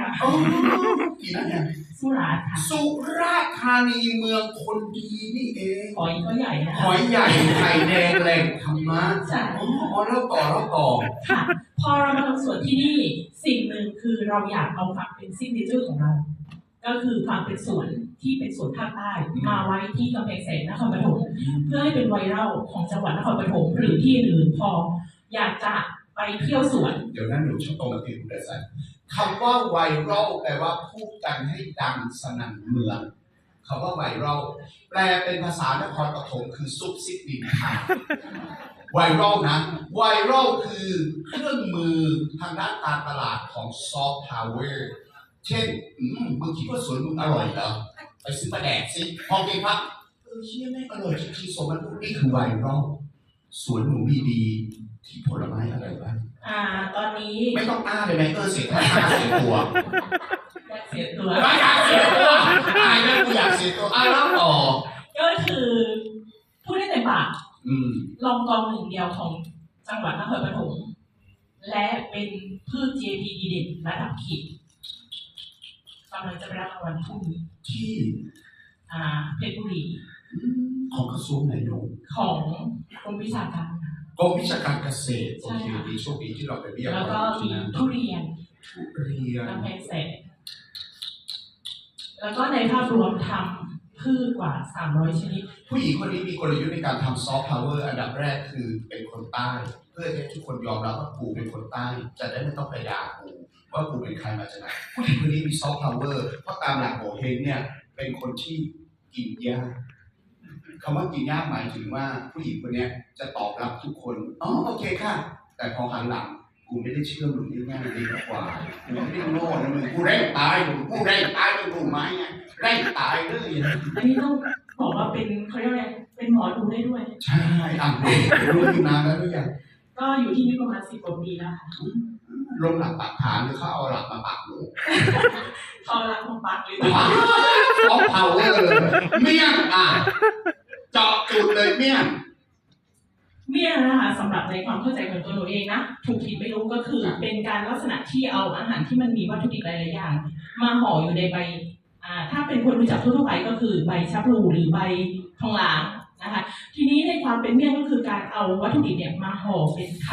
ค่ะอ๋อกี่นั่นเนี่ยสุราษฎร์ค่ะสุราษฎร์ธานีเมืองคนดีนี่เองหอยก็ใหญ่นะหคะอยใหญ่ไข่แดงแหล่งธรรมะใช่อ๋ออ๋อแล้วต่อแล้วต่อค่ะ พอเรามาทำสวนที่นี่สิ่งหนึ่งคือเราอยากเอาความเป็นซิกเนเจอร์ของเรา ก็คือความเป็นสวนที่เป็นสวนภาคใต้มาไว้ที่กำแพงแสนนครปฐมเพื่อให้เป็นไวรัลของจังหวัดนครปฐมหรือที่อื่นพออยากจะไปเที่ยวสวน เดี๋ยวนั้นหนูช่างตรงกับที่คุณได้ใส่ คำว่าไวรัลแปลว่าพูดกันให้ดังสนั่นเมืองคำว่าไวรัลแปลเป็นภาษานครปฐมคือซุปซิปดินค่ะไวรัลนะไวรัลคือเครื่องมือทางด้านการตลาดของซอฟต์พาวเวอร์เช่นมึงคิดว่าสวนมึงอร่อยเหรอไปซื้อมาแดกสิพอกินพักเออเชี่ยไม่อร่อยจริงๆสมมันนี่คือไวรัลสวนหนูมีดีที่ผลไม้อะไรบ้าง นนี้ไม่ต้องอ้าเลยไหมเออเสียท่าอ้าเสียตัวอยากเสียตัวไม่อยากเสียตัวอายนะกูอยากเสียตัวอ้าแล้วต่อก็คือพูดได้เต็มปากอืมลองกองหนึ่งเดียวของจังหวัดนครปฐมและเป็นพืช GAP ดีเด่นระดับขีดกำลังจะไปรับรางวัลพรุ่งนี้ที่อ่าเพชรบุรีอืมของกระทรวงไหนหนูของกรมวิชาการค่ะ กรมวิชาการเกษตรโอใช่เคค่ะดีโชคดีที่เราไปเรียกแล้วก็เขามีที่นั่นทุเรียนทุเรียนกำแพงแสนแล้วก็ในภาพรวมทำพืชกว่า 300 ชนิด ผู้หญิงคนนี้มีกลยุทธ์ในการทำซอฟต์พาวเวอร์อันดับแรกคือเป็นคนใต้ เพื่อให้ทุกคนยอมรับว่ากูเป็นคนใต้จะได้ไม่ต้องไปด่ากูว่ากูเป็นใครมาจากไหนผู้หญิงคนนี้มีซอฟต์พาวเวอร์เพราะตามหลักโหเฮงเนี่ยเป็นคนที่กินยาก คำว่ากินยากหมายถึงว่าผู้หญิงคนนี้จะตอบรับทุกคนอ๋อโอเคค่ะ แต่พอหันหลังกูไม่ได้เชื่อมึงง่ายๆดีกว่ากูไม่ได้โง่นะมึงกูเร่งตายมึงกูเร่งตายมึงรู้ไหมไงเร่งตายเลยอันนี้ต้องบอกว่าเป็นเขาเรียกอะไรเป็นหมอดูได้ด้วย ใช่อะเด็กรู้อยู่นานแล้วหรือยังก็อยู่ที่นี่ประมาณสิบกว่าปีแล้วค่ะลงหลักปักฐานหรือเขาเอาหลักมาปักหนูเขารักของปักหรือว้าวซอาเวอร์เลยเมี่ยงอะาะจุดเลยเมี่ยงเมี่ยงนะคะสำหรับในความเข้าใจของตัวหนูเองนะถูกผิดไม่รู้ก็คือครับเป็นการลักษณะที่เอาอาหารที่มันมีวัตถุดิบหลายๆอย่าง มาห่ออยู่ในใบอ่าถ้าเป็นคนรู้จักทั่วๆไปก็คือใบชะพลูหรือใบทองหลางนะคะทีนี้ในความเป็นเมี่ยงก็คือการเอาวัตถุดิบเนี่ยมาห่อเป็นค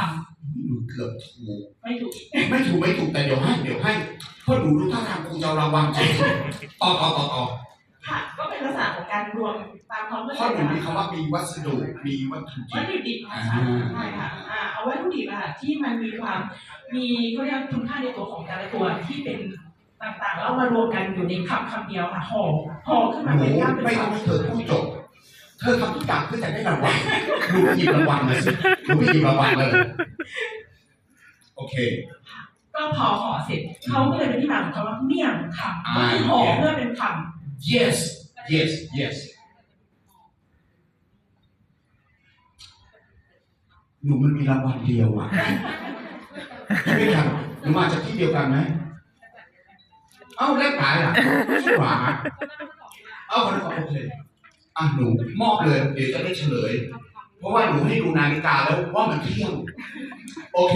หนูเกือบถูกำไม่ถูกไม่ถูกไม่ถูกแต่เดี๋ยวให้เดี๋ยวให้เพราะหนูรู้ท่าทางคงจะระวังใจต่อต่อต่อต่อ ค่ะ ก็เป็นลักษณะของการรวมตามความเข้าเพใจราะหนูกันมีนะคำว่ามีวัสดุมีวัตถุดิวัตบ ถุดิบค่ะใช่ค่ะอ่าเอาวัตถุดิบอะค่ะที่มันมีความมีเขาเรียกคุณค่าในตัวของแต่ละตัวที่เป็นต่างๆแล้วมารวมกันอยู่ในคำคำเดียวค่ะห่อห่อขึ้นหมานูเป็นย่างเป็นไม่ต้องคำให้เธอพูดจบ เธอทำทุกอย่างเพื่อจะได้รางวัลหนูหยิบรางวัลมาสิหนูไปหยิบรางวัลเลย โอเค ก็พอห่อเสร็จเขาก็เลยเป็นที่มาของคำว่าเมี่ยงคำอ่าก็คือห่อเพื่อเป็นค yes yes yes หนูมันมีรางวัลเดียวอะไมครับหนูมาจากที่เดียวกันไหมเอ้าแลกขายล่ะใช่หว่าเอ้าคนละโอเคอะหนูมอบเลย เดี๋ยวจะได้เฉลย เพราะว่าหนูให้ดูนาฬิกาแล้วว่ามันเที่ยงโอเค